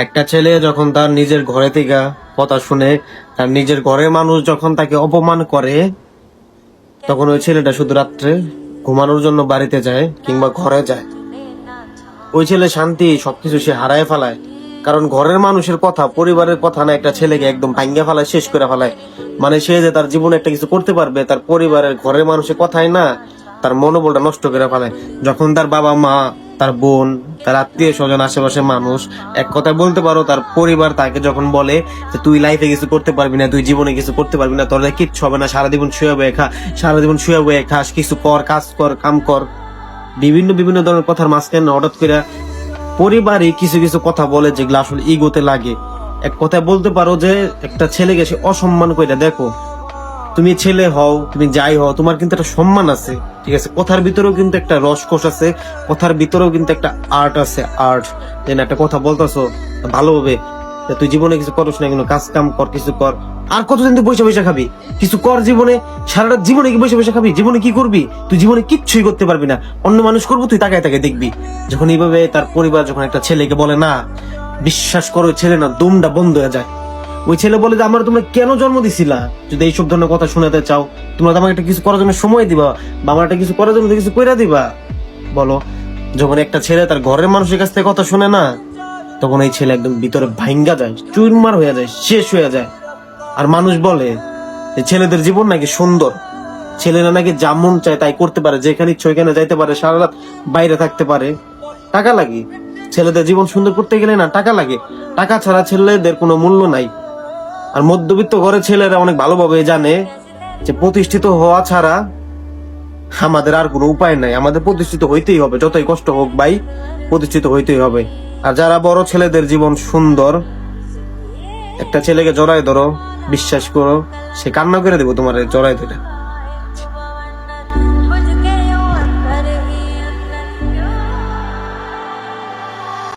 একটা ছেলে যখন তার নিজের ঘরে থেকে কথা শুনে, তার নিজের ঘরের মানুষ যখন তাকে অপমান করে, তখন ওই ছেলেটা শুধু রাত্রে ঘুমানোর জন্য বাড়িতে যায় কিংবা ঘরে যায়। ওই ছেলে শান্তি, সবকিছু সে হারায় ফেলায়। কারণ ঘরের মানুষের কথা, পরিবারের কথা না একটা ছেলেকে একদম ভাঙ্গা ফেলায়, শেষ করে ফেলায়। মানে সে যে তার জীবনে একটা কিছু করতে পারবে, তার পরিবারের ঘরের মানুষের কথাই না, তার মনোবলটা নষ্ট করে ফেলায়। যখন তার বাবা মা, তার বোন তার আত্মীয় স্বজন আশেপাশে মানুষ, এক কথা বলতে পারো, তার পরিবার তাকে যখন বলে যে তুই লাইফে কিছু করতে পারবি না, তুই জীবনে কিছু করতে পারবি না, তোর কিচ্ছু হবে না সারা জীবন শুয়ে বয়ে খা সারা জীবন শুয়ে বয়ে খাস, কিছু কর, কাজ কর, কাম কর। বিভিন্ন বিভিন্ন ধরনের কথার মাঝখানে হঠাৎ করে পরিবারই কিছু কিছু কথা বলে যেগুলো আসলে ইগোতে লাগে। এক কথায় বলতে পারো যে একটা ছেলেকে সে অসম্মান করে দেখো তুমি ছেলে হও, তুমি যাই হও, তোমার কিন্তু একটা সম্মান আছে, ঠিক আছে? কথার ভিতরেও কিন্তু একটা রসকস আছে, কথার ভিতরেও কিন্তু একটা আর্ট আছে আর্ট যেন একটা কথা বলতেছো ভালোভাবে, যে তুই জীবনে কিছু করস না কোনো, কাজ কাম কর, কিছু কর। আর কতদিন তুই বসে বসে খাবি? কিছু কর জীবনে, সারাটা জীবনে কি বসে বসে খাবি? জীবনে কি করবি? তুই জীবনে কিচ্ছুই করতে পারবি না। অন্য মানুষ করব, তুই তাকায় তাকায় দেখবি। যখন এইভাবে তার পরিবার, যখন একটা ছেলেকে বলে, না, বিশ্বাস করো, ছেলে না দুমটা বন্ধ হয়ে যায়। ওই ছেলে বলে যে, আমরা তোমরা কেন জন্ম দিছিলা? যদি এইসব ধরনের কথা শোনাতে চাও, তোমরা আমাকে একটা কিছু করার জন্য সময় দিবা, বা আমার একটা কিছু করার জন্য কিছু কইরা দিবা। বলো, যখন একটা ছেলে তার ঘরের মানুষের কাছ থেকে কথা শুনে না, তখন এই ছেলে একদম ভিতরে ভাঙ্গা যায়, চুরমার হয়ে যায়, শেষ হয়ে যায়। আর মানুষ বলে যে, ছেলেদের জীবন নাকি সুন্দর। ছেলেরা নাকি যেমন চায় তাই করতে পারে, যেখানে ইচ্ছে ওইখানে যাইতে পারে, সারা রাত বাইরে থাকতে পারে। টাকা লাগে। ছেলেদের জীবন সুন্দর করতে গেলে না টাকা লাগে। টাকা ছাড়া ছেলেদের কোনো মূল্য নাই। আর মধ্যবিত্ত ঘরের ছেলেরা অনেক ভালোভাবে জানে যে প্রতিষ্ঠিত হওয়া ছাড়া আমাদের আর কোনো উপায় নাই। আমাদের প্রতিষ্ঠিত হইতেই হবে, যতই কষ্ট হোক ভাই, প্রতিষ্ঠিত হইতেই হবে। আর যারা বড় ছেলেদের জীবন সুন্দর, একটা ছেলেকে জড়ায় ধরো, বিশ্বাস করো, সে কান্না করে দেবো তোমার জড়াই ধরে